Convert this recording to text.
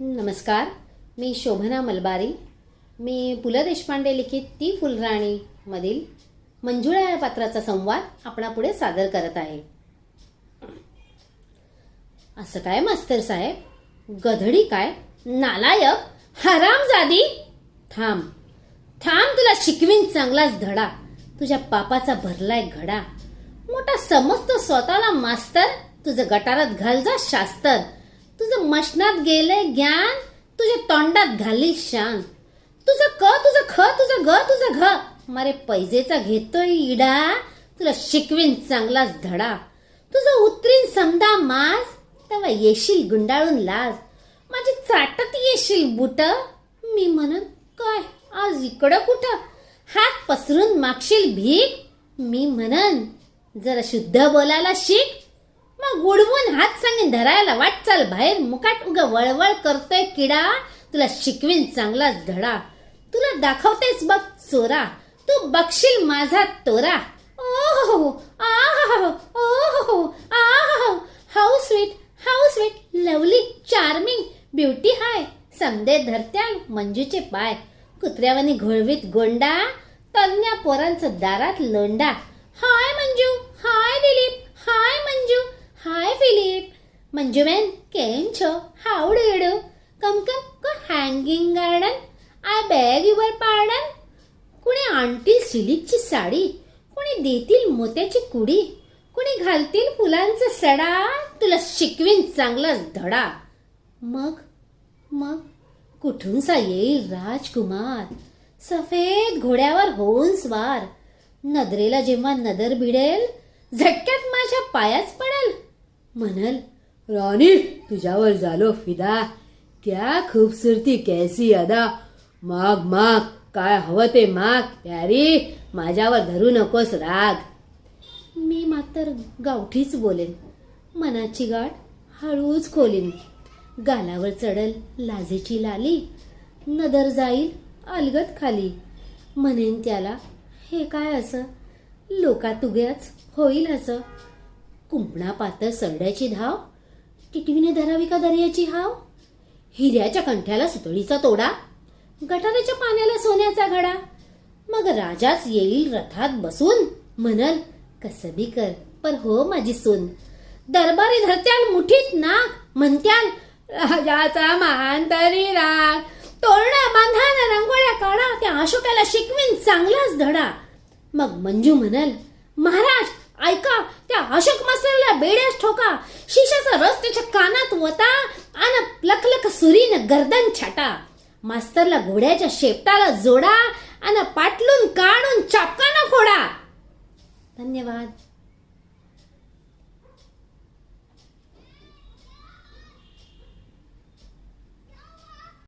नमस्कार. मी शोभना मलबारी. मी पु ल देशपांडे लिखित ती फुलराणीमधील मंजुळा या पात्राचा संवाद आपणापुढे सादर करत आहे. असं काय मास्तर साहेब? गधडी काय? नालायक? हरामजादी थांब. थांब तुला शिकवीन चांगलाच धडा. तुझ्या पापाचा भरलाय घडा. मोठा समजतो स्वतःला मास्तर. तुझं गटारात घाल जा शास्तर. तुझं मशनात गेलंय ज्ञान तुझ्या तोंडात घालील शान. तुझं क तुझं ख तुझं ग तुझं घ. मारे पैजेचा घेतोय इडा तुला शिकवीन चांगलाच धडा. तुझं उतरीन समदा माज तेव्हा येशील गुंडाळून लाज. माझी चाटत येशील बुट. मी म्हणत काय आज इकडं कुठं? हात पसरून मागशील भीक? मी म्हणन जरा शुद्ध बोलायला शिक. मग उडवून हात सांगेन धरायला वाटचाल बाहेर. मुकाट उग वळवळ करतोय किडा. तुला शिकवीन चांगलाच धडा. तुला दाखवतेस बघ चोरा. तू बघशील माझा तोरा. ओहो आहो how sweet how sweet lovely charming beauty हाय. समदे धरत्या मंजूचे पाय. कुत्र्यावानी घोळवीत गोंडा. तज्ञा पोरांचं दारात लोंडा. हाय फिलिप મંજુ બેન કેમ છો how do you do come come કો hanging garden I beg your pardon कुणी आणतील सिलिकची साडी कुणी देतील मोत्याची कुडी कुणी घालतील फुलांचा सडा तुला शिकवीन चांगलाच धडा मग मग कुठूनसा येईल राजकुमार सफेद घोड्यावर होऊन स्वार नदरेला जेव्हा नदर भिडेल झटक्यात माझ्या पायाच पडेल म्हणाल राणी तुझ्यावर झालो फिदा. क्या खूबसूरती कैसी अदा. माग माग काय हवं ते माग प्यारी. माझ्यावर धरू नकोस राग. मी मात्र गावठीच बोलेन. मनाची गाठ हळूच खोलीन. गालावर चढल लाजेची लाली. नदर जाईल अलगत खाली. म्हणेन त्याला हे काय असं? लोकात उग्याच होईल असं. कुंपणा पातळ सरड्याची धाव? टिटवीने धरावी का दर्याची हाव? हिऱ्याच्या कंठ्याला सुतळीचा तोडा? गटाराच्या पाण्याला सोन्याचा घडा? मग राजाच येईल रथात बसून? म्हणल कसं बी कर पर हो माझी सून. दरबारी धरत्याल मुठीत नाक म्हणत्याल राजाचा मान तरी राग. तोरणा बांधा रंगोळ्या काढा त्या अशोकाला शिकवीन चांगलाच धडा. मग मंजू म्हणल महाराज ऐका अशोक मसाला बेड्यास ठोका शिशाचा रस त्याच्या कानात वता आणि लखलख सुरीन गर्दन छाटा. मास्तरला घोड्याच्या शेपटाला जोडा आणि पाटलून काढून चापकाना फोडा. धन्यवाद.